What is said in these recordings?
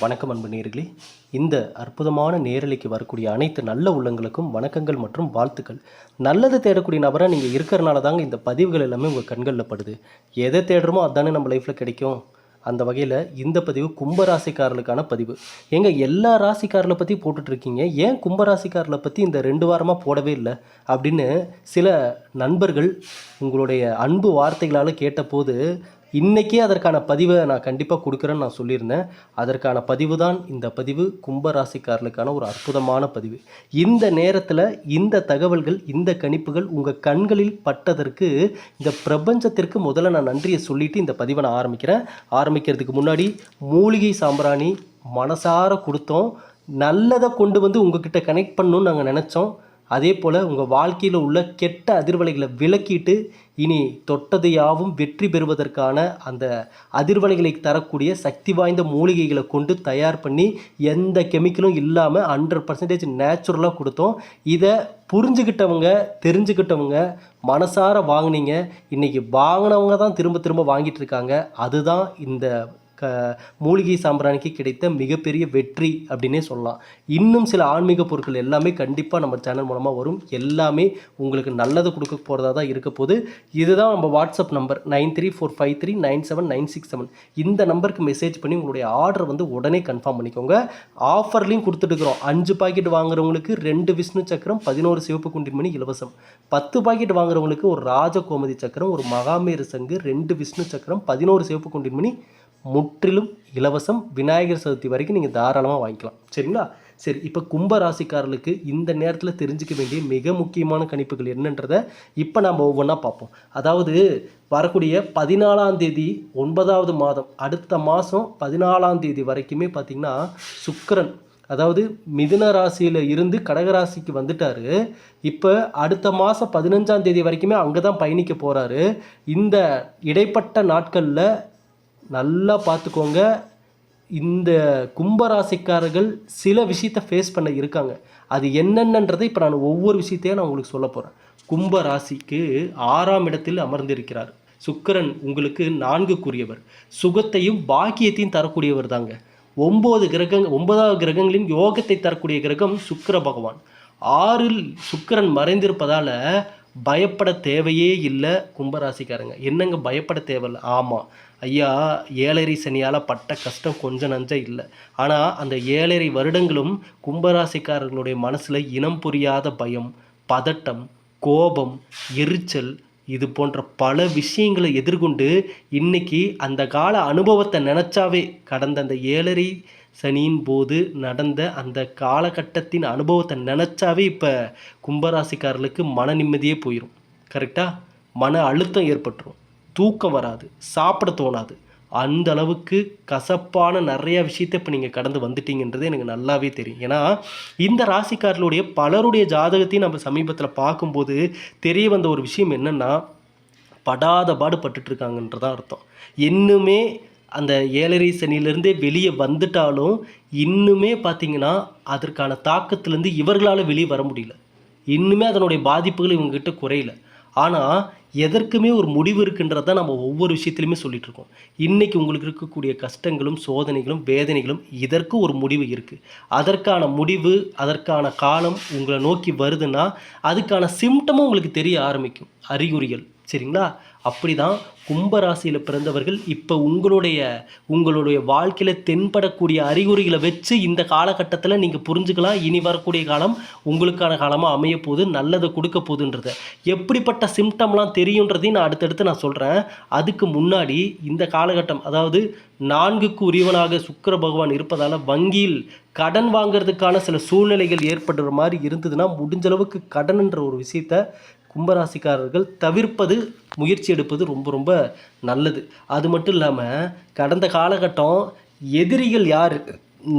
வணக்கம் அன்பு நேர்களே. இந்த அற்புதமான நேரலைக்கு வரக்கூடிய அனைத்து நல்ல உள்ளங்களுக்கும் வணக்கங்கள் மற்றும் வாழ்த்துக்கள். நல்லது தேடக்கூடிய நபராக நீங்கள் இருக்கிறனால தாங்க இந்த பதிவுகள் எல்லாமே உங்கள் கண்களில் படுது. எதை தேடுறோமோ அதுதானே நம்ம லைஃப்பில் கிடைக்கும். அந்த வகையில் இந்த பதிவு கும்பராசிக்காரர்களுக்கான பதிவு. ஏங்க எல்லா ராசிக்காரர்களை பற்றி போட்டுட்ருக்கீங்க. ஏன் கும்பராசிக்காரர்களை பற்றி இந்த ரெண்டு வாரமாக போடவே இல்லை? அப்படின்னு சில நண்பர்கள் உங்களுடைய அன்பு வார்த்தைகளால் கேட்டபோது இன்றைக்கே அதற்கான பதிவை நான் கண்டிப்பாக கொடுக்குறேன்னு நான் சொல்லியிருந்தேன். அதற்கான பதிவு தான் இந்த பதிவு. கும்பராசிக்காரர்களுக்கான ஒரு அற்புதமான பதிவு. இந்த நேரத்தில் இந்த தகவல்கள் இந்த கணிப்புகள் உங்கள் கண்களில் பட்டதற்கு இந்த பிரபஞ்சத்திற்கு முதல்ல நான் நன்றியை சொல்லிவிட்டு இந்த பதிவை நான் ஆரம்பிக்கிறேன். ஆரம்பிக்கிறதுக்கு முன்னாடி மூலிகை சாம்பிராணி மனசார கொடுத்தோம். நல்லதை கொண்டு வந்து உங்ககிட்ட கனெக்ட் பண்ணணும்னு நாங்கள் நினச்சோம். அதே போல் உங்கள் வாழ்க்கையில் உள்ள கெட்ட அதிர்வலைகளை விலக்கிட்டு இனி தொட்டது யாவும் வெற்றி பெறுவதற்கான அந்த அதிர்வலைகளை தரக்கூடிய சக்தி வாய்ந்த மூலிகைகளை கொண்டு தயார் பண்ணி எந்த கெமிக்கலும் இல்லாமல் ஹண்ட்ரட் பர்சன்டேஜ் நேச்சுரலாக கொடுத்தோம். இதை புரிஞ்சுக்கிட்டவங்க தெரிஞ்சுக்கிட்டவங்க மனசார வாங்கினீங்க. இன்றைக்கி வாங்கினவங்க தான் திரும்ப திரும்ப வாங்கிட்டு இருக்காங்க. அதுதான் இந்த க மூலிகை சாம்பிராணிக்கு கிடைத்த மிகப்பெரிய வெற்றி அப்படின்னே சொல்லலாம். இன்னும் சில ஆன்மீக பொருட்கள் எல்லாமே கண்டிப்பாக நம்ம சேனல் மூலமாக வரும். எல்லாமே உங்களுக்கு நல்லது கொடுக்க போகிறதா தான் இருக்க போது இதுதான் நம்ம WhatsApp number nine three four five three nine seven nine six seven. இந்த நம்பருக்கு மெசேஜ் பண்ணி உங்களுடைய ஆர்டர் வந்து உடனே கன்ஃபார்ம் பண்ணிக்கோங்க. ஆஃபர்லையும் கொடுத்துட்டுருக்குறோம். அஞ்சு பாக்கெட் வாங்குறவங்களுக்கு ரெண்டு விஷ்ணு சக்கரம் பதினோரு சிவப்பு குண்டிமணி இலவசம். பத்து பாக்கெட் வாங்குறவங்களுக்கு ஒரு ராஜகோமதி சக்கரம் ஒரு மகாமேரு சங்கு ரெண்டு விஷ்ணு சக்கரம் பதினோரு சிவப்பு குண்டிமணி முற்றிலும் இலவசம் விநாயகர் சதுர்த்தி வரைக்கும் நீங்கள் தாராளமாக வாங்கிக்கலாம். சரிங்களா? சரி இப்போ கும்ப ராசிக்காரர்களுக்கு இந்த நேரத்தில் தெரிஞ்சுக்க வேண்டிய மிக முக்கியமான கணிப்புகள் என்னன்றதை இப்போ நம்ம ஒவ்வொன்றா பார்ப்போம். அதாவது வரக்கூடிய பதினாலாம் தேதி ஒன்பதாவது மாதம் அடுத்த மாதம் பதினாலாம் தேதி வரைக்குமே பார்த்திங்கன்னா சுக்கரன் அதாவது மிதுன ராசியில் இருந்து கடகராசிக்கு வந்துட்டார். இப்போ அடுத்த மாதம் பதினஞ்சாம் தேதி வரைக்குமே அங்கே தான் பயணிக்க போகிறாரு இந்த இடைப்பட்ட நாட்களில் நல்லா பார்த்துக்கோங்க. இந்த கும்பராசிக்காரர்கள் சில விஷயத்தை ஃபேஸ் பண்ண இருக்காங்க. அது என்னென்னன்றதை இப்போ நான் ஒவ்வொரு விஷயத்தையும் நான் உங்களுக்கு சொல்ல போகிறேன் கும்ப ராசிக்கு ஆறாம் இடத்தில் அமர்ந்திருக்கிறார். சுக்கிரன் உங்களுக்கு நான்குக்குரியவர். சுகத்தையும் பாக்கியத்தையும் தரக்கூடியவர் தாங்க. ஒம்பது கிரகங் ஒன்பதாவது கிரகங்களின் யோகத்தை தரக்கூடிய கிரகம் சுக்கிர பகவான். ஆறில் சுக்கிரன் மறைந்திருப்பதால் பயப்பட தேவையே இல்லை கும்பராசிக்காரங்க. என்னங்க பயப்பட தேவையில்ல? ஆமாம் ஐயா ஏழரை சனியால் பட்ட கஷ்டம் கொஞ்சம் நஞ்சம் இல்லை. ஆனால் அந்த ஏழரை வருடங்களும் கும்பராசிக்காரர்களுடைய மனசில் இனம் புரியாத பயம் பதட்டம் கோபம் எரிச்சல் இது போன்ற பல விஷயங்களை எதிர்கொண்டு இன்னைக்கு அந்த கால அனுபவத்தை நினச்சாவே கடந்த அந்த ஏழரை சனியின் போது நடந்த அந்த காலகட்டத்தின் அனுபவத்தை நினச்சாவே இப்போ கும்பராசிக்காரர்களுக்கு மன நிம்மதியே போயிடும் கரெக்டாக மன அழுத்தம் ஏற்பட்டுரும். தூக்கம் வராது. சாப்பிட தோணாது. அந்த அளவுக்கு கசப்பான நிறைய விஷயத்தை இப்போ நீங்கள் கடந்து வந்துட்டீங்கன்றது எனக்கு நல்லாவே தெரியும். ஏன்னா இந்த ராசிக்காரர்களுடைய பலருடைய ஜாதகத்தையும் நம்ம சமீபத்தில் பார்க்கும்போது தெரிய வந்த ஒரு விஷயம் என்னென்னா படாத பாடு பட்டுட்ருக்காங்கன்றதான் அர்த்தம். இன்னுமே அந்த ஏழரை சனியிலேருந்தே வெளியே வந்துட்டாலும் இன்னுமே பார்த்தீங்கன்னா அதற்கான தாக்கத்துலேருந்து இவர்களால் வெளியே வர முடியல. இன்னுமே அதனுடைய பாதிப்புகள் இவங்ககிட்ட குறையல. ஆனால் எதற்குமே ஒரு முடிவு இருக்குன்றத நம்ம ஒவ்வொரு விஷயத்துலையுமே சொல்லிகிட்ருக்கோம் இருக்கோம். உங்களுக்கு இருக்கக்கூடிய கஷ்டங்களும் சோதனைகளும் வேதனைகளும் இதற்கு ஒரு முடிவு இருக்குது அதற்கான முடிவு அதற்கான காலம் உங்களை நோக்கி வருதுன்னா அதுக்கான சிம்டமும் உங்களுக்கு தெரிய ஆரம்பிக்கும். அறிகுறிகள். சரிங்களா? அப்படி தான் கும்பராசியில் பிறந்தவர்கள் இப்போ உங்களுடைய உங்களுடைய வாழ்க்கையில் தென்படக்கூடிய அறிகுறிகளை வச்சு இந்த காலகட்டத்தில் நீங்கள் புரிஞ்சுக்கலாம். இனி வரக்கூடிய காலம் உங்களுக்கான காலமாக அமைய போகுது நல்லதை கொடுக்க போகுதுன்றத. எப்படிப்பட்ட சிம்டம்லாம் தெரியுன்றதையும் நான் அடுத்தடுத்து நான் சொல்கிறேன் அதுக்கு முன்னாடி இந்த காலகட்டம் அதாவது நான்குக்கு உரியவனாக சுக்கர பகவான் இருப்பதால் வங்கியில் கடன் வாங்குறதுக்கான சில சூழ்நிலைகள் ஏற்படுற மாதிரி இருந்ததுன்னா முடிஞ்சளவுக்கு கடன்ன்ற ஒரு விஷயத்த கும்பராசிக்காரர்கள் தவிர்ப்பது முயற்சி எடுப்பது ரொம்ப ரொம்ப நல்லது. அது மட்டும் இல்லாமல் கடந்த காலகட்டம் எதிரிகள் யார்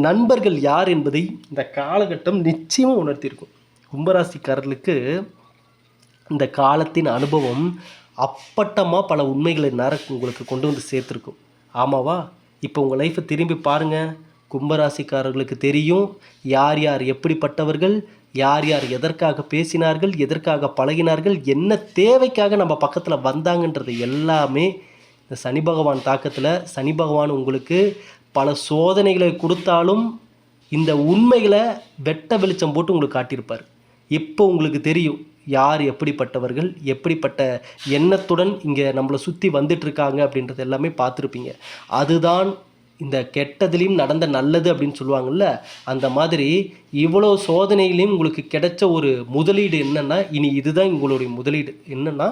நண்பர்கள் யார் என்பதை இந்த காலகட்டம் நிச்சயமாக உணர்த்தியிருக்கும். கும்பராசிக்காரர்களுக்கு இந்த காலத்தின் அனுபவம் அப்பட்டமாக பல உண்மைகளை நர உங்களுக்கு கொண்டு வந்து சேர்த்துருக்கும். ஆமாவா? இப்போ உங்கள் லைஃப்பை திரும்பி பாருங்கள் கும்பராசிக்காரர்களுக்கு தெரியும் யார் யார் எப்படிப்பட்டவர்கள் யார் யார் எதற்காக பேசினார்கள் எதற்காக பழகினார்கள் என்ன தேவைக்காக நம்ம பக்கத்தில் வந்தாங்கன்றது எல்லாமே இந்த சனி பகவான் தாக்கத்தில் சனி பகவான் உங்களுக்கு பல சோதனைகளை கொடுத்தாலும் இந்த உண்மைகளை வெட்ட வெளிச்சம் போட்டு உங்களுக்கு காட்டியிருப்பார். இப்போ உங்களுக்கு தெரியும் யார் எப்படிப்பட்டவர்கள் எப்படிப்பட்ட எண்ணத்துடன் இங்கே நம்மளை சுற்றி வந்துட்டுருக்காங்க அப்படின்றது எல்லாமே பார்த்துருப்பீங்க. அதுதான் இந்த கெட்டதுலேயும் நடந்த நல்லது அப்படின்னு சொல்லுவாங்கல்ல அந்த மாதிரி இவ்வளோ சோதனையிலையும் உங்களுக்கு கிடைச்ச ஒரு முதலீடு என்னென்னா இனி இதுதான் உங்களுடைய முதலீடு. என்னென்னா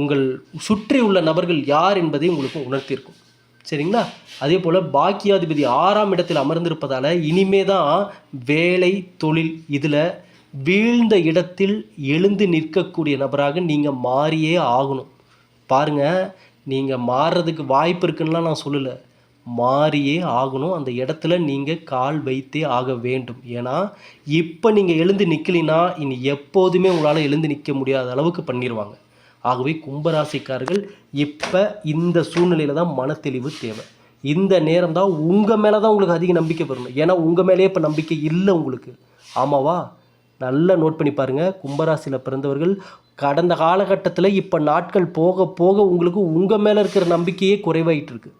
உங்கள் சுற்றி உள்ள நபர்கள் யார் என்பதை உங்களுக்கு உணர்த்தியிருக்கும். சரிங்களா? அதே போல் பாக்கியாதிபதி ஆறாம் இடத்தில் அமர்ந்திருப்பதால் இனிமே தான் வேலை தொழில் இதில் வீழ்ந்த இடத்தில் எழுந்து நிற்கக்கூடிய நபராக நீங்கள் மாறியே ஆகணும். பாருங்கள் நீங்கள் மாறுறதுக்கு வாய்ப்பு இருக்குன்னுலாம் நான் சொல்லலை. மாறியே ஆகணும். அந்த இடத்துல நீங்கள் கால் வைத்தே ஆக வேண்டும். ஏன்னா இப்போ நீங்கள் எழுந்து நிற்கலினா இனி எப்போதுமே உங்களால் எழுந்து நிற்க முடியாத அளவுக்கு பண்ணிடுவாங்க ஆகவே கும்பராசிக்காரர்கள் இப்போ இந்த சூழ்நிலையில் தான் மனத்தெளிவு தேவை. இந்த நேரம் தான் உங்கள் மேலே தான் உங்களுக்கு அதிக நம்பிக்கை வரணும். ஏன்னா உங்கள் மேலேயே இப்போ நம்பிக்கை இல்லை உங்களுக்கு. ஆமாவா? நல்லா நோட் பண்ணி பாருங்கள் கும்பராசியில் பிறந்தவர்கள் கடந்த காலகட்டத்தில் இப்போ நாட்கள் போக போக உங்களுக்கு உங்கள் மேலே இருக்கிற நம்பிக்கையே குறைவாயிட்டு இருக்குது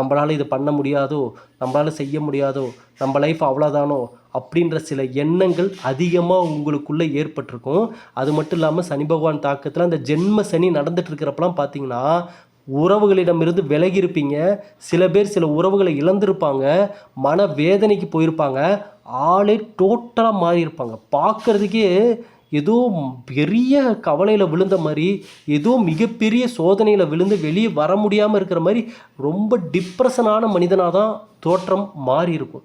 நம்மளால் இது பண்ண முடியாதோ நம்மளால் செய்ய முடியாதோ நம்ம லைஃப் அவ்வளோதானோ அப்படின்ற சில எண்ணங்கள் அதிகமாக உங்களுக்குள்ளே ஏற்பட்டிருக்கும். அது மட்டும் இல்லாமல் சனி பகவான் தாக்கத்தில் அந்த ஜென்ம சனி நடந்துட்டு இருக்கிறப்பலாம் பார்த்தீங்கன்னா உறவுகளிடமிருந்து விலகி இருப்பீங்க சில பேர் சில உறவுகளை இழந்திருப்பாங்க. மன வேதனைக்கு போயிருப்பாங்க. ஆளே டோட்டலாக மாறி இருப்பாங்க பார்க்கறதுக்கே ஏதோ பெரிய கவலையில் விழுந்த மாதிரி ஏதோ மிகப்பெரிய சோதனையில் விழுந்து வெளியே வர முடியாமல் இருக்கிற மாதிரி ரொம்ப டிப்ரெஷனான மனிதனாக தான் தோற்றம் மாறி இருக்கும்.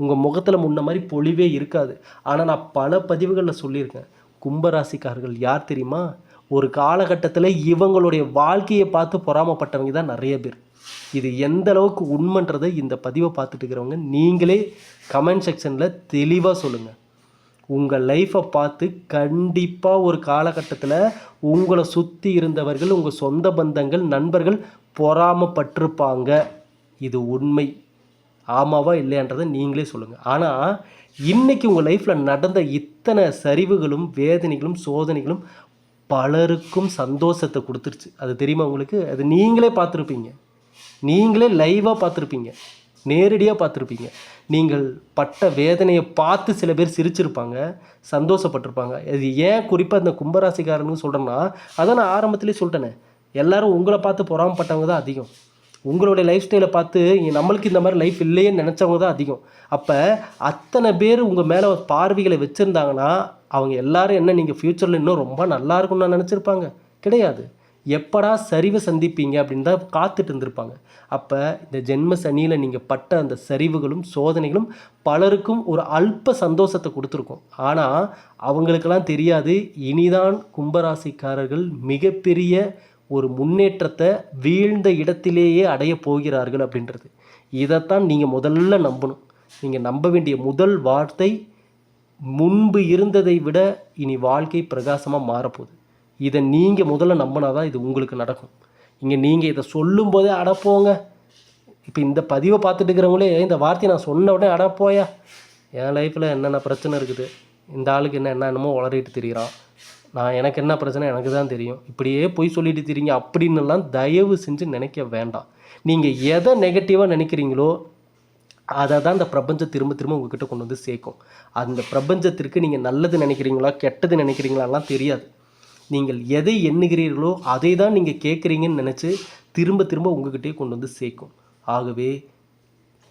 உங்கள் முகத்தில் முன்ன மாதிரி பொழிவே இருக்காது. ஆனால் நான் பல பதிவுகளில் சொல்லியிருக்கேன். கும்பராசிக்காரர்கள் யார் தெரியுமா? ஒரு காலகட்டத்தில் இவங்களுடைய வாழ்க்கையை பார்த்து பொறாமப்பட்டவங்க தான் நிறைய பேர். இது எந்த அளவுக்கு உண்மைன்றதை இந்த பதிவை பார்த்துட்டு இருக்கிறவங்க நீங்களே கமெண்ட் செக்ஷனில் தெளிவாக சொல்லுங்கள் உங்கள் லைஃப்பை பார்த்து கண்டிப்பாக ஒரு காலகட்டத்தில் உங்களை சுற்றி இருந்தவர்கள் உங்கள் சொந்த பந்தங்கள் நண்பர்கள் பொறாமப்பட்டிருப்பாங்க. இது உண்மை. ஆமாவா இல்லையான்றதை நீங்களே சொல்லுங்கள் ஆனால் இன்றைக்கி உங்கள் லைஃப்பில் நடந்த இத்தனை சரிவுகளும் வேதனைகளும் சோதனைகளும் பலருக்கும் சந்தோஷத்தை கொடுத்துருச்சு. அது தெரியுமா உங்களுக்கு? அது நீங்களே பார்த்துருப்பீங்க. நீங்களே லைவாக பார்த்துருப்பீங்க. நேரடியாக பார்த்துருப்பீங்க. நீங்கள் பட்ட வேதனையை பார்த்து சில பேர் சிரிச்சிருப்பாங்க சந்தோஷப்பட்டிருப்பாங்க. இது ஏன் குறிப்பாக இந்த கும்பராசிக்காரன்னு சொல்கிறேன்னா அதை நான் ஆரம்பத்திலே சொல்லிட்டேனே. எல்லாரும் உங்களை பார்த்து பொறாமப்பட்டவங்க தான் அதிகம். உங்களுடைய லைஃப் ஸ்டைலை பார்த்து நம்மளுக்கு இந்த மாதிரி லைஃப் இல்லையேன்னு நினச்சவங்க தான் அதிகம். அப்போ அத்தனை பேர் உங்கள் மேலே பார்வைகளை வச்சுருந்தாங்கன்னா அவங்க எல்லாரும் என்ன நீங்கள் ஃப்யூச்சரில் இன்னும் ரொம்ப நல்லா இருக்கும்னு நினச்சிருப்பாங்க. கிடையாது. எப்படா சரிவை சந்திப்பீங்க அப்படின்னு தான் காத்துட்டு இருந்திருப்பாங்க. அப்போ இந்த ஜென்ம சனியில் நீங்கள் பட்ட அந்த சரிவுகளும் சோதனைகளும் பலருக்கும் ஒரு அல்ப சந்தோஷத்தை கொடுத்துருக்கும். ஆனால் அவங்களுக்கெல்லாம் தெரியாது இனிதான் கும்பராசிக்காரர்கள் மிகப்பெரிய ஒரு முன்னேற்றத்தை வீழ்ந்த இடத்திலேயே அடைய போகிறார்கள் அப்படின்றது. இதைத்தான் நீங்கள் முதல்ல நம்பணும். நீங்கள் நம்ப வேண்டிய முதல் வார்த்தை முன்பு இருந்ததை விட இனி வாழ்க்கை பிரகாசமாக மாறப்போகுது. இதை நீங்கள் முதல்ல நம்பினா தான் இது உங்களுக்கு நடக்கும். இங்கே நீங்கள் இதை சொல்லும்போதே அடப்போங்க இப்போ இந்த பதிவை பார்த்துட்டு இருக்கிறவங்களே இந்த வார்த்தையை நான் சொன்ன உடனே அடப்போயா என் லைஃப்பில் என்னென்ன பிரச்சனை இருக்குது? இந்த ஆளுக்கு என்ன என்ன என்னமோ உளறிட்டு நான் எனக்கு என்ன பிரச்சனை? எனக்கு தான் தெரியும். இப்படியே போய் சொல்லிட்டு தெரியுங்க அப்படின்னுலாம் தயவு செஞ்சு நினைக்க வேண்டாம். நீங்கள் எதை நெகட்டிவாக நினைக்கிறீங்களோ அதை தான் இந்த பிரபஞ்சம் திரும்ப திரும்ப உங்ககிட்ட கொண்டு வந்து சேர்க்கும். அந்த பிரபஞ்சத்திற்கு நீங்கள் நல்லது நினைக்கிறீங்களா கெட்டது நினைக்கிறீங்களாலாம் தெரியாது. நீங்கள் எதை எண்ணுகிறீர்களோ அதை தான் நீங்கள் கேட்குறீங்கன்னு நினச்சி திரும்ப திரும்ப உங்ககிட்டே கொண்டு வந்து சேர்க்கும். ஆகவே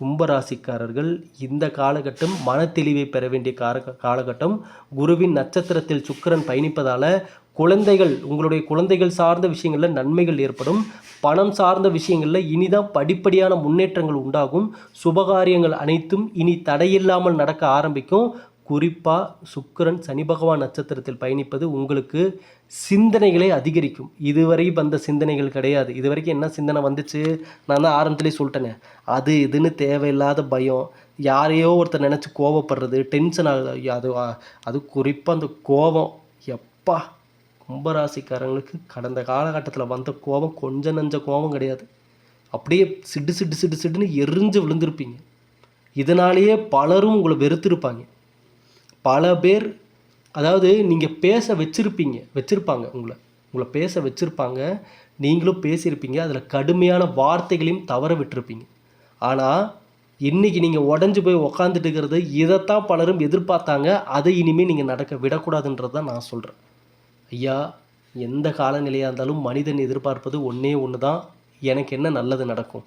கும்பராசிக்காரர்கள் இந்த காலகட்டம் மனத்தெளிவை பெற வேண்டிய கார காலகட்டம். குருவின் நட்சத்திரத்தில் சுக்கிரன் பயணிப்பதால் குழந்தைகள் உங்களுடைய குழந்தைகள் சார்ந்த விஷயங்களில் நன்மைகள் ஏற்படும். பணம் சார்ந்த விஷயங்களில் இனிதான் படிப்படியான முன்னேற்றங்கள் உண்டாகும். சுபகாரியங்கள் அனைத்தும் இனி தடையில்லாமல் நடக்க ஆரம்பிக்கும். குறிப்பாக சுக்கிரன் சனி பகவான் நட்சத்திரத்தில் பயணிப்பது உங்களுக்கு சிந்தனைகளை அதிகரிக்கும். இதுவரை வந்த சிந்தனைகள் கிடையாது. இது வரைக்கும் என்ன சிந்தனை வந்துச்சு? நான் தான் ஆரம்பத்துலேயே சொல்லிட்டேனே. அது இதுன்னு தேவையில்லாத பயம். யாரையோ ஒருத்தர் நினச்சி கோவப்படுறது டென்ஷன் ஆகுது. அது அது குறிப்பாக அந்த கோபம் எப்பா கும்பராசிக்காரங்களுக்கு கடந்த காலகட்டத்தில் வந்த கோபம் கொஞ்சம் நஞ்ச கோபம் கிடையாது. அப்படியே சிடு சிடு சிடு சிடுன்னு எரிஞ்சு விழுந்திருப்பீங்க. இதனாலேயே பலரும் உங்களை வெறுத்திருப்பாங்க. பல பேர் அதாவது நீங்கள் பேச வச்சுருப்பீங்க வச்சுருப்பாங்க உங்களை. உங்களை பேச வச்சுருப்பாங்க நீங்களும் பேசியிருப்பீங்க அதில் கடுமையான வார்த்தைகளையும் தவற விட்டுருப்பீங்க. ஆனால் இன்னைக்கு நீங்கள் உடஞ்சி போய் உக்காந்துட்டு இருக்கிறது இதைத்தான் பலரும் எதிர்பார்த்தாங்க அதை இனிமேல் நீங்கள் நடக்க விடக்கூடாதுன்றது தான் நான் சொல்கிறேன் ஐயா எந்த காலநிலையாக இருந்தாலும் மனிதன் எதிர்பார்ப்பது ஒன்றே ஒன்று தான் எனக்கு என்ன நல்லது நடக்கும்?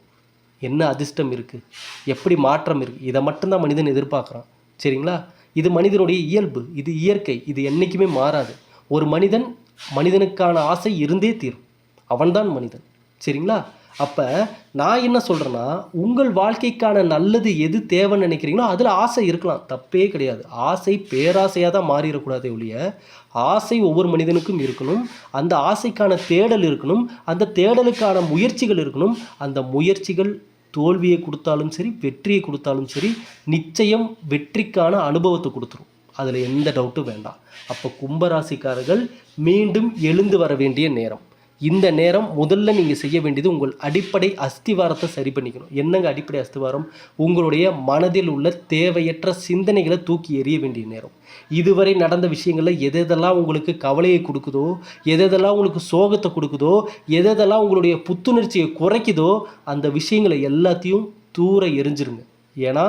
என்ன அதிர்ஷ்டம் இருக்குது எப்படி மாற்றம் இருக்குது இதை மட்டும்தான் மனிதன் எதிர்பார்க்குறான். சரிங்களா? இது மனிதனுடைய இயல்பு இது இயற்கை இது என்றைக்குமே மாறாது. ஒரு மனிதன் மனிதனுக்கான ஆசை இருந்தே தீரும். அவன்தான் மனிதன். சரிங்களா? அப்போ நான் என்ன சொல்கிறேன்னா உங்கள் வாழ்க்கைக்கான நல்லது எது தேவைன்னு நினைக்கிறீங்களோ அதில் ஆசை இருக்கலாம். தப்பே கிடையாது. ஆசை பேராசையாக தான் மாறிடக்கூடாதே ஒழிய ஆசை ஒவ்வொரு மனிதனுக்கும் இருக்கணும். அந்த ஆசைக்கான தேடல் இருக்கணும். அந்த தேடலுக்கான முயற்சிகள் இருக்கணும். அந்த முயற்சிகள் தோல்வியை கொடுத்தாலும் சரி வெற்றியை கொடுத்தாலும் சரி நிச்சயம் வெற்றிக்கான அனுபவத்தை கொடுத்துரும். அதில் எந்த டவுட்டும் வேண்டாம். அப்போ கும்பராசிக்காரர்கள் மீண்டும் எழுந்து வர வேண்டிய நேரம். இந்த நேரம் முதல்ல நீங்கள் செய்ய வேண்டியது உங்கள் அடிப்படை அஸ்திவாரத்தை சரி பண்ணிக்கணும். என்னங்க அடிப்படை அஸ்திவாரம்? உங்களுடைய மனதில் உள்ள தேவையற்ற சிந்தனைகளை தூக்கி எறிய வேண்டிய நேரம். இதுவரை நடந்த விஷயங்களில் எது எதெல்லாம் உங்களுக்கு கவலையை கொடுக்குதோ எதெல்லாம் உங்களுக்கு சோகத்தை கொடுக்குதோ எது எதெல்லாம் உங்களுடைய புத்துணர்ச்சியை குறைக்குதோ அந்த விஷயங்களை எல்லாத்தையும் தூர எரிஞ்சிருங்க. ஏன்னா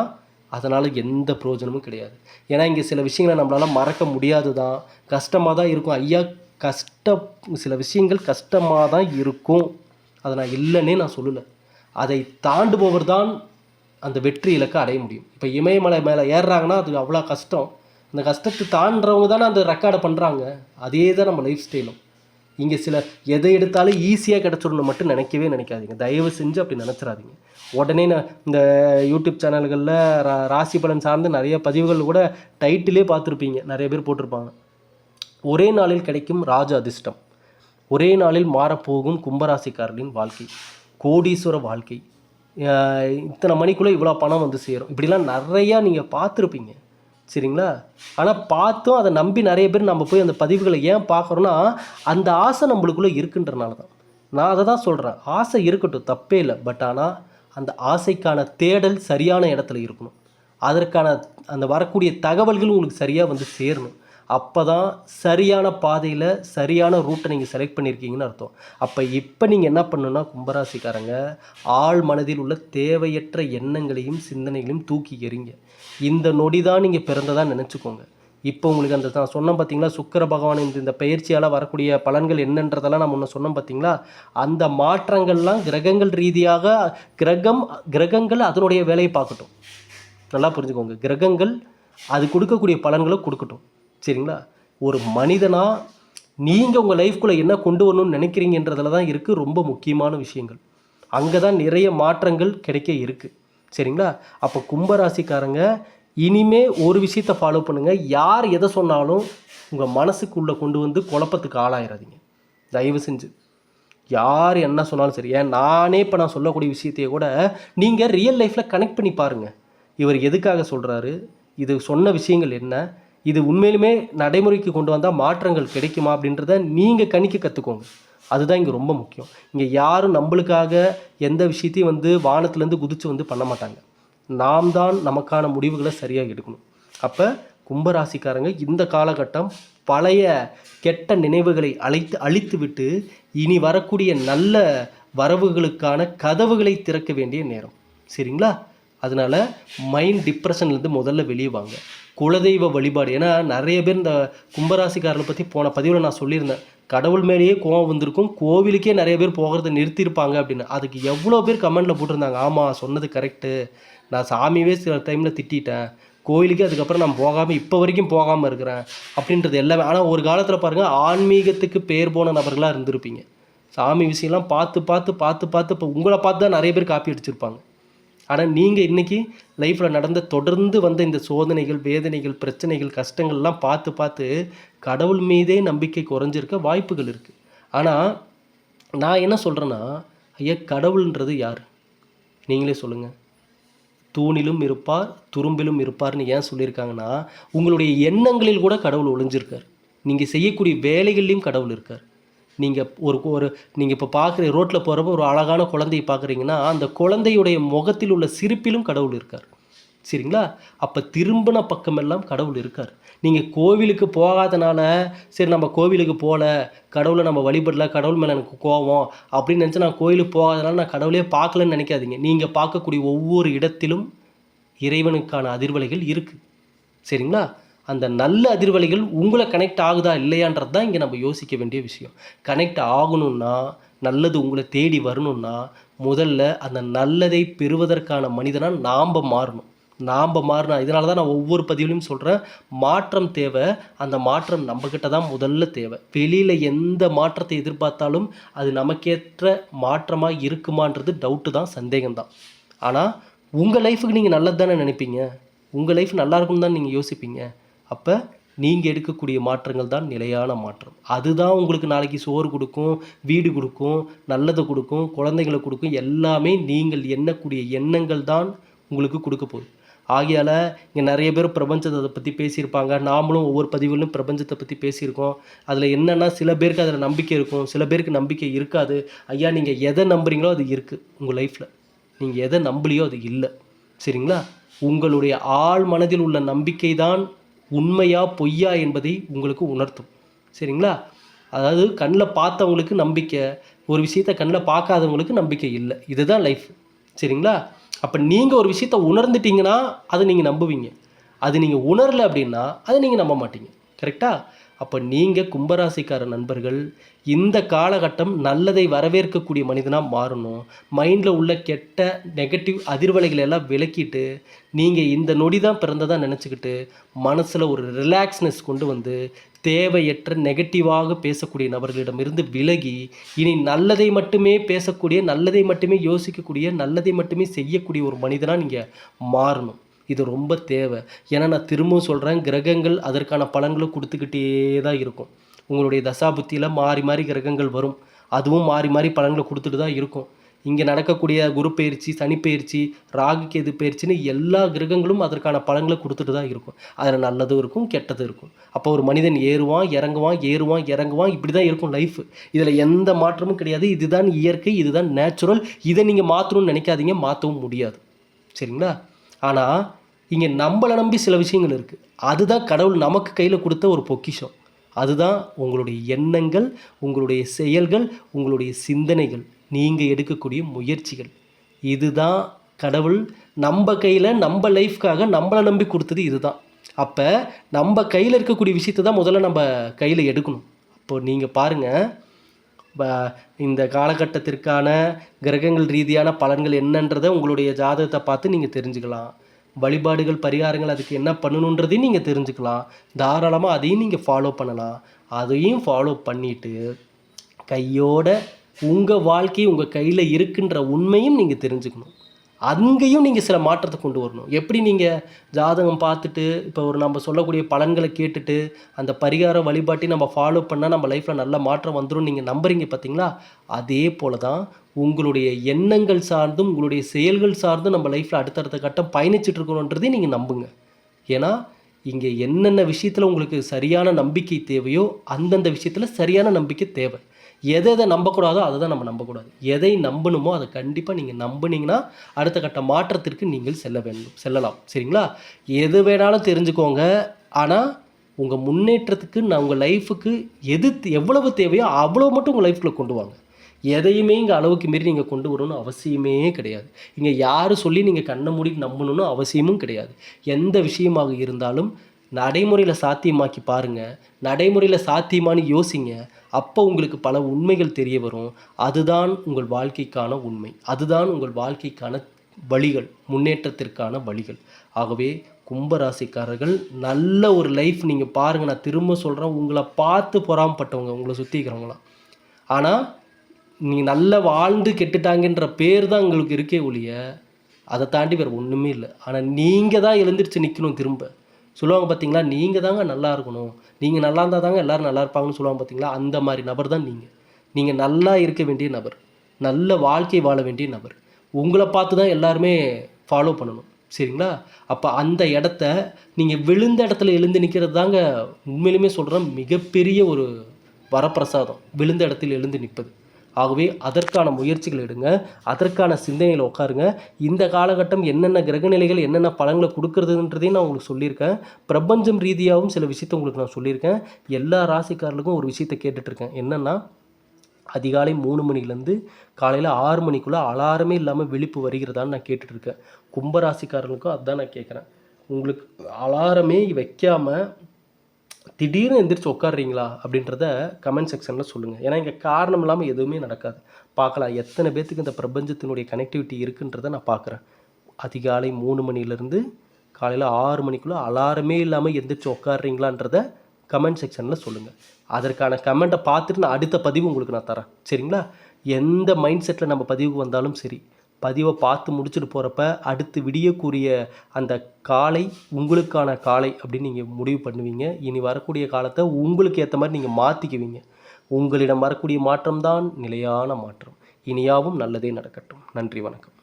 அதனால் எந்த பிரயோஜனமும் கிடையாது. ஏன்னா இங்கே சில விஷயங்களை நம்மளால் மறக்க முடியாது தான் கஷ்டமாக தான் இருக்கும். ஐயா கஷ்ட சில விஷயங்கள் கஷ்டமாக தான் இருக்கும். அதை நான் இல்லைன்னே நான் சொல்லலை. அதை தாண்டுபவர் தான் அந்த வெற்றி இலக்கை அடைய முடியும். இப்போ இமயமலை மேலே ஏறுறாங்கன்னா அது அவ்வளோ கஷ்டம். அந்த கஷ்டத்தை தாண்டுறவங்க தானே அந்த ரெக்கார்டை பண்ணுறாங்க அதே தான் நம்ம லைஃப் ஸ்டைலும் இங்கே சில எதை எடுத்தாலும் ஈஸியாக கிடச்சிடணும் மட்டும் நினைக்கவே நினைக்காதீங்க. தயவு செஞ்சு அப்படி நினச்சிடாதீங்க. உடனே நான் இந்த யூடியூப் சேனல்களில் ரா ராசி பலன் சார்ந்து நிறைய பதிவுகள் கூட டைட்டிலே பார்த்துருப்பீங்க. நிறைய பேர் போட்டிருப்பாங்க. ஒரே நாளில் கிடைக்கும் ராஜ அதிர்ஷ்டம். ஒரே நாளில் மாறப்போகும் கும்பராசிக்காரர்களின் வாழ்க்கை. கோடீஸ்வர வாழ்க்கை. இத்தனை மணிக்குள்ளே இவ்வளோ பணம் வந்து சேரும். இப்படிலாம் நிறையா நீங்கள் பார்த்துருப்பீங்க. சரிங்களா? ஆனால் பார்த்தும் அதை நம்பி நிறைய பேர் நம்ம போய் அந்த பதிவுகளை ஏன் பார்க்குறோன்னா அந்த ஆசை நம்மளுக்குள்ளே இருக்குன்றனால தான் நான் அதை தான் சொல்கிறேன் ஆசை இருக்கட்டும் தப்பே இல்லை. பட் ஆனால் அந்த ஆசைக்கான தேடல் சரியான இடத்துல இருக்கணும். அதற்கான அந்த வரக்கூடிய தகவல்கள் உங்களுக்கு சரியாக வந்து சேரணும். அப்போ தான் சரியான பாதையில் சரியான ரூட்டை நீங்கள் செலக்ட் பண்ணியிருக்கீங்கன்னு அர்த்தம். அப்போ இப்போ நீங்கள் என்ன பண்ணணும்னா கும்பராசிக்காரங்க ஆள் மனதில் உள்ள தேவையற்ற எண்ணங்களையும் சிந்தனைகளையும் தூக்கி எறிங்க. இந்த நொடி தான் நீங்கள் பிறந்ததாக நினச்சிக்கோங்க. இப்போ உங்களுக்கு அந்த நான் சொன்னோம் பார்த்தீங்களா சுக்கர பகவான் இந்த இந்த பயிற்சியால் வரக்கூடிய பலன்கள் என்னன்றதெல்லாம் நான் முன்ன சொன்னோம் பார்த்தீங்களா அந்த மாற்றங்கள்லாம் கிரகங்கள் ரீதியாக கிரகம் கிரகங்கள் அதனுடைய வேலையை பார்க்கட்டும். நல்லா புரிஞ்சுக்கோங்க. கிரகங்கள் அது கொடுக்கக்கூடிய பலன்களை கொடுக்கட்டும். சரிங்களா? ஒரு மனிதனாக நீங்கள் உங்கள் லைஃப்குள்ளே என்ன கொண்டு வரணும்னு நினைக்கிறீங்கன்றதுல தான் இருக்குது ரொம்ப முக்கியமான விஷயங்கள். அங்கே தான் நிறைய மாற்றங்கள் கிடைக்க இருக்குது சரிங்களா? அப்போ கும்பராசிக்காரங்க இனிமே ஒரு விஷயத்தை ஃபாலோ பண்ணுங்கள் யார் எதை சொன்னாலும் உங்கள் மனசுக்குள்ளே கொண்டு வந்து குழப்பத்துக்கு ஆளாயிடாதீங்க தயவு செஞ்சு. யார் என்ன சொன்னாலும் சரி. ஏன் நானே இப்போ நான் சொல்லக்கூடிய விஷயத்தையே கூட நீங்கள் ரியல் லைஃப்பில் கனெக்ட் பண்ணி பாருங்கள் இவர் எதுக்காக சொல்கிறாரு இது சொன்ன விஷயங்கள் என்ன? இது உண்மையிலுமே நடைமுறைக்கு கொண்டு வந்தால் மாற்றங்கள் கிடைக்குமா அப்படின்றத நீங்கள் கணிக்க கற்றுக்கோங்க அதுதான் இங்கே ரொம்ப முக்கியம். இங்கே யாரும் நம்மளுக்காக எந்த விஷயத்தையும் வந்து வானத்துலேருந்து குதித்து வந்து பண்ண மாட்டாங்க. நாம் தான் நமக்கான முடிவுகளை சரியாக எடுக்கணும். அப்போ கும்பராசிக்காரங்க இந்த காலகட்டம் பழைய கெட்ட நினைவுகளை அழைத்து அழித்து விட்டு இனி வரக்கூடிய நல்ல வரவுகளுக்கான கதவுகளை திறக்க வேண்டிய நேரம். சரிங்களா? அதனால் மைண்ட் டிப்ரெஷன்லேருந்து முதல்ல வெளியே வாங்க. குலதெய்வ வழிபாடு. ஏன்னா நிறைய பேர் இந்த கும்பராசிக்காரனை பற்றி போன பதிவில் நான் சொல்லியிருந்தேன். கடவுள் மேலேயே கோவம் வந்திருக்கும். கோவிலுக்கே நிறைய பேர் போகிறத நிறுத்தியிருப்பாங்க அப்படின்னு. அதுக்கு எவ்வளோ பேர் கமெண்டில் போட்டிருந்தாங்க. ஆமாம் சொன்னது கரெக்டு நான் சாமியவே சில டைமில் திட்டிட்டேன். கோவிலுக்கே அதுக்கப்புறம் நான் போகாமல் இப்போ வரைக்கும் போகாமல் இருக்கிறேன் அப்படின்றது எல்லாமே. ஆனால் ஒரு காலத்தில் பாருங்கள் ஆன்மீகத்துக்கு பேர் போன நபர்களாக இருந்திருப்பீங்க. சாமி விஷயம்லாம் பார்த்து பார்த்து பார்த்து பார்த்து இப்போ உங்களை பார்த்து தான் நிறைய பேர் காப்பி அடிச்சிருப்பாங்க. ஆனால் நீங்கள் இன்றைக்கி லைஃப்பில் நடந்த தொடர்ந்து வந்த இந்த சோதனைகள் வேதனைகள் பிரச்சனைகள் கஷ்டங்கள்லாம் பார்த்து பார்த்து கடவுள் மீதே நம்பிக்கை குறைஞ்சிருக்க வாய்ப்புகள் இருக்குது ஆனால் நான் என்ன சொல்கிறேன்னா ஐயா கடவுள்ன்றது யார்? நீங்களே சொல்லுங்கள் தூணிலும் இருப்பார் துரும்பிலும் இருப்பார்னு ஏன் சொல்லியிருக்காங்கன்னா உங்களுடைய எண்ணங்களில் கூட கடவுள் ஒளிஞ்சிருக்கார். நீங்கள் செய்யக்கூடிய வேலைகள்லேயும் கடவுள் இருக்கார். நீங்கள் ஒரு ஒரு நீங்கள் இப்போ பார்க்குற ரோட்டில் போகிறப்ப ஒரு அழகான குழந்தையை பார்க்குறீங்கன்னா அந்த குழந்தையுடைய முகத்தில் உள்ள சிரிப்பிலும் கடவுள் இருக்கார். சரிங்களா? அப்போ திரும்பின பக்கமெல்லாம் கடவுள் இருக்கார். நீங்கள் கோவிலுக்கு போகாதனால சரி நம்ம கோவிலுக்கு போகல கடவுளை நம்ம வழிபடல கடவுள் மேலே எனக்கு கோவம் அப்படின்னு நினச்சி நான் கோயிலுக்கு போகாதனால நான் கடவுளே பார்க்கலன்னு நினைக்காதீங்க. நீங்கள் பார்க்கக்கூடிய ஒவ்வொரு இடத்திலும் இறைவனுக்கான அதிர்வலைகள் இருக்குது சரிங்களா? அந்த நல்ல அதிர்வலைகள் உங்களை கனெக்ட் ஆகுதா இல்லையான்றது தான் இங்கே நம்ம யோசிக்க வேண்டிய விஷயம். கனெக்ட் ஆகணும்னா நல்லது உங்களை தேடி வரணும்னா முதல்ல அந்த நல்லதை பெறுவதற்கான மனிதனாக நாம் மாறணும். நாம் மாறினா இதனால தான் நான் ஒவ்வொரு பதிவுலையும் சொல்கிறேன் மாற்றம் தேவை அந்த மாற்றம் நம்மக்கிட்ட தான் முதல்ல தேவை. வெளியில் எந்த மாற்றத்தை எதிர்பார்த்தாலும் அது நமக்கேற்ற மாற்றமாக இருக்குமான்றது டவுட்டு தான் சந்தேகம்தான் ஆனால் உங்கள் லைஃபுக்கு நீங்கள் நல்லது தானே நினைப்பீங்க? உங்கள் லைஃப் நல்லா இருக்கும்னு தான் நீங்கள் யோசிப்பீங்க? அப்போ நீங்கள் எடுக்கக்கூடிய மாற்றங்கள் தான் நிலையான மாற்றம். அதுதான் உங்களுக்கு நாளைக்கு சோறு கொடுக்கும் வீடு கொடுக்கும் நல்லதை கொடுக்கும் குழந்தைங்களை கொடுக்கும் எல்லாமே நீங்கள் எண்ணக்கூடிய எண்ணங்கள் தான் உங்களுக்கு கொடுக்க போகுது. ஆகையால் இங்கே நிறைய பேர் பிரபஞ்சத்தை பற்றி பேசியிருப்பாங்க. நாமளும் ஒவ்வொரு பதிவுகளிலும் பிரபஞ்சத்தை பற்றி பேசியிருக்கோம். அதில் என்னென்னா சில பேருக்கு அதில் நம்பிக்கை இருக்கும் சில பேருக்கு நம்பிக்கை இருக்காது. ஐயா நீங்கள் எதை நம்புறீங்களோ அது இருக்குது உங்கள் லைஃப்பில் நீங்கள் எதை நம்பலையோ அது இல்லை. சரிங்களா? உங்களுடைய ஆழ் மனதில் உள்ள நம்பிக்கை தான் உண்மையா பொய்யா என்பதை உங்களுக்கு உணர்த்தும். சரிங்களா? அதாவது கண்ணில் பார்த்தவங்களுக்கு நம்பிக்கை ஒரு விஷயத்தை கண்ணில் பார்க்காதவங்களுக்கு நம்பிக்கை இல்லை. இதுதான் லைஃப் சரிங்களா? அப்போ நீங்கள் ஒரு விஷயத்த உணர்ந்துட்டீங்கன்னா அதை நீங்கள் நம்புவீங்க. அது நீங்கள் உணரல அப்படின்னா அதை நீங்கள் நம்ப மாட்டீங்க. கரெக்டாக அப்போ நீங்கள் கும்பராசிக்கார நண்பர்கள் இந்த காலகட்டம் நல்லதை வரவேற்கக்கூடிய மனிதனாக மாறணும். மைண்டில் உள்ள கெட்ட நெகட்டிவ் அதிர்வலைகளை எல்லாம் விலக்கிட்டு நீங்கள் இந்த நொடி தான் பிறந்ததாக நினச்சிக்கிட்டு மனசில் ஒரு ரிலாக்ஸ்னஸ் கொண்டு வந்து தேவையற்ற நெகட்டிவாக பேசக்கூடிய நபர்களிடமிருந்து விலகி இனி நல்லதை மட்டுமே பேசக்கூடிய நல்லதை மட்டுமே யோசிக்கக்கூடிய நல்லதை மட்டுமே செய்யக்கூடிய ஒரு மனிதனாக நீங்கள் மாறணும். இது ரொம்ப தேவை. ஏன்னா நான் திரும்பவும் சொல்கிறேன் கிரகங்கள் அதற்கான பலன்களை கொடுத்துக்கிட்டே தான் இருக்கும். உங்களுடைய தசாபுத்தியில் மாறி மாறி கிரகங்கள் வரும். அதுவும் மாறி மாறி பலன்களை கொடுத்துட்டு தான் இருக்கும். இங்கே நடக்கக்கூடிய குரு பயிற்சி சனி பயிற்சி ராகு கேது பயிற்சின்னு எல்லா கிரகங்களும் அதற்கான பலன்களை கொடுத்துட்டு தான் இருக்கும். அதில் நல்லதும் இருக்கும் கெட்டதும் இருக்கும். அப்போ ஒரு மனிதன் ஏறுவான் இறங்குவான் ஏறுவான் இறங்குவான் இப்படி தான் இருக்கும் லைஃப் இதில் எந்த மாற்றமும் கிடையாது. இதுதான் இயற்கை இதுதான் நேச்சுரல் இதை நீங்கள் மாற்றணும்னு நினைக்காதீங்க மாற்றவும் முடியாது. சரிங்களா? ஆனால் இங்கே நம்மளை நம்பி சில விஷயங்கள் இருக்குது அதுதான் கடவுள் நமக்கு கையில் கொடுத்த ஒரு பொக்கிஷம். அதுதான் உங்களுடைய எண்ணங்கள் உங்களுடைய செயல்கள் உங்களுடைய சிந்தனைகள். நீங்கள் எடுக்கக்கூடிய முயற்சிகள். இதுதான் கடவுள் நம்ம கையில் நம்ம லைஃப்காக நம்மளை நம்பி கொடுத்தது இதுதான். அப்போ நம்ம கையில் இருக்கக்கூடிய விஷயத்தை தான் முதல்ல நம்ம கையில் எடுக்கணும். அப்போது நீங்கள் பாருங்கள் இந்த காலகட்டத்திற்கான கிரகங்கள் ரீதியான பலன்கள் என்னன்றதை உங்களுடைய ஜாதகத்தை பார்த்து நீங்கள் தெரிஞ்சுக்கலாம். வழிபாடுகள் பரிகாரங்கள் அதுக்கு என்ன பண்ணணுன்றதையும் நீங்கள் தெரிஞ்சுக்கலாம். தாராளமாக அதையும் நீங்கள் ஃபாலோ பண்ணலாம். அதையும் ஃபாலோ பண்ணிவிட்டு கையோட உங்கள் வாழ்க்கை உங்கள் கையில் இருக்குன்ற உண்மையும் நீங்கள் தெரிஞ்சுக்கணும். அங்கேயும் நீங்கள் சில மாற்றத்தை கொண்டு வரணும். எப்படி நீங்கள் ஜாதகம் பார்த்துட்டு இப்போ ஒரு நம்ம சொல்லக்கூடிய பலன்களை கேட்டுட்டு அந்த பரிகார வழிபாட்டையும் நம்ம ஃபாலோ பண்ணால் நம்ம லைஃப்பில் நல்ல மாற்றம் வந்துடும் நீங்கள் நம்புறீங்க பார்த்தீங்களா அதே போல தான் உங்களுடைய எண்ணங்கள் சார்ந்தும் உங்களுடைய செயல்கள் சார்ந்தும் நம்ம லைஃப்பில் அடுத்தடுத்த கட்டம் பயணிச்சுட்டு நீங்கள் நம்புங்க. ஏன்னா இங்கே என்னென்ன விஷயத்தில் உங்களுக்கு சரியான நம்பிக்கை தேவையோ அந்தந்த விஷயத்தில் சரியான நம்பிக்கை தேவை. எதை எதை நம்பக்கூடாதோ அதை தான் நம்ம நம்பக்கூடாது. எதை நம்பணுமோ அதை கண்டிப்பாக நீங்கள் நம்புனீங்கன்னா அடுத்த கட்ட மாற்றத்திற்கு நீங்கள் செல்ல வேண்டும் செல்லலாம். சரிங்களா? எது வேணாலும் தெரிஞ்சுக்கோங்க. ஆனால் உங்கள் முன்னேற்றத்துக்கு நான் உங்கள் லைஃபுக்கு எது எவ்வளவு தேவையோ அவ்வளோ மட்டும் உங்கள் லைஃப்பில் கொண்டு வாங்க. எதையுமே இங்கே அளவுக்கு மீறி நீங்கள் கொண்டு வரணும்னு அவசியமே கிடையாது. இங்கே யார் சொல்லி நீங்கள் கண்ணை மூடி நம்பணும்னு அவசியமும் கிடையாது. எந்த விஷயமாக இருந்தாலும் நடைமுறையில் சாத்தியமாக்கி பாருங்கள் நடைமுறையில் சாத்தியமானு யோசிங்க. அப்போ உங்களுக்கு பல உண்மைகள் தெரிய வரும். அதுதான் உங்கள் வாழ்க்கைக்கான உண்மை. அதுதான் உங்கள் வாழ்க்கைக்கான வழிகள். முன்னேற்றத்திற்கான வழிகள். ஆகவே கும்பராசிக்காரர்கள் நல்ல ஒரு லைஃப் நீங்கள் பாருங்கள் நான் திரும்ப சொல்கிறேன் உங்களை பார்த்து பொறாமப்பட்டவங்க உங்களை சுற்றி இருக்கிறவங்களாம் ஆனால் நீங்கள் நல்லா வாழ்ந்து கெட்டுட்டாங்கன்ற பேர் தான் உங்களுக்கு இருக்கே ஒழிய அதை தாண்டி வேறு ஒன்றுமே இல்லை. ஆனால் நீங்கள் தான் எழுந்திரிச்சு நிற்கணும் திரும்ப. சொல்லுவாங்க பார்த்தீங்களா நீங்கள் தாங்க நல்லா இருக்கணும். நீங்கள் நல்லா இருந்தால் தாங்க எல்லோரும் நல்லா இருப்பாங்கன்னு சொல்லுவாங்க பார்த்தீங்களா அந்த மாதிரி நபர் தான் நீங்கள் நீங்கள் நல்லா இருக்க வேண்டிய நபர். நல்ல வாழ்க்கை வாழ வேண்டிய நபர். உங்களை பார்த்து தான் எல்லாருமே ஃபாலோ பண்ணணும். சரிங்களா? அப்போ அந்த இடத்த நீங்கள் விழுந்த இடத்துல எழுந்து நிற்கிறது தாங்க உண்மையிலுமே சொல்கிறேன் மிகப்பெரிய ஒரு வரப்பிரசாதம். விழுந்த இடத்தில் எழுந்து நிற்பது ஆகவே அதற்கான முயற்சிகள் எடுங்க அதற்கான சிந்தனையில் உட்காருங்க இந்த காலகட்டம் என்னென்ன கிரகநிலைகள் என்னென்ன பலன்களை கொடுக்கறதுன்றதையும் நான் உங்களுக்கு சொல்லியிருக்கேன். பிரபஞ்சம் ரீதியாகவும் சில விஷயத்தை உங்களுக்கு நான் சொல்லியிருக்கேன். எல்லா ராசிக்காரர்களுக்கும் ஒரு விஷயத்தை கேட்டுட்ருக்கேன். என்னென்னா அதிகாலை மூணு மணிலேருந்து காலையில் ஆறு மணிக்குள்ளே அலாரமே இல்லாமல் விழிப்பு வருகிறதான்னு நான் கேட்டுட்ருக்கேன். கும்பராசிக்காரர்களுக்கும் அதுதான் நான் கேட்குறேன். உங்களுக்கு அலாரமே வைக்காமல் திடீர்னு எந்திரிச்சு உட்காடுறீங்களா அப்படின்றத கமெண்ட் செக்ஷனில் சொல்லுங்கள் ஏன்னா இங்கே காரணம் இல்லாமல் எதுவுமே நடக்காது. பார்க்கலாம் எத்தனை பேர்த்துக்கு இந்த பிரபஞ்சத்தினுடைய கனெக்டிவிட்டி இருக்குன்றதை நான் பார்க்குறேன். அதிகாலை மூணு மணிலேருந்து காலையில் ஆறு மணிக்குள்ளே அலாரமே இல்லாமல் எந்திரிச்சு உட்காடுறீங்களான்றத கமெண்ட் செக்ஷனில் சொல்லுங்கள் அதற்கான கமெண்ட்டை பார்த்துட்டு நான் அடுத்த பதிவு உங்களுக்கு நான் தரேன். சரிங்களா? எந்த மைண்ட் செட்டில் நம்ம பதிவுக்கு வந்தாலும் சரி. பதிவை பார்த்து முடிச்சுட்டு போகிறப்ப அடுத்து விடியக்கூடிய அந்த காலை உங்களுக்கான காலை அப்படின்னு நீங்கள் முடிவு பண்ணுவீங்க. இனி வரக்கூடிய காலத்தை உங்களுக்கு ஏற்ற மாதிரி நீங்கள் மாற்றிக்குவீங்க உங்களிடம் வரக்கூடிய மாற்றம்தான் நிலையான மாற்றம். இனியாவும் நல்லதே நடக்கட்டும். நன்றி வணக்கம்.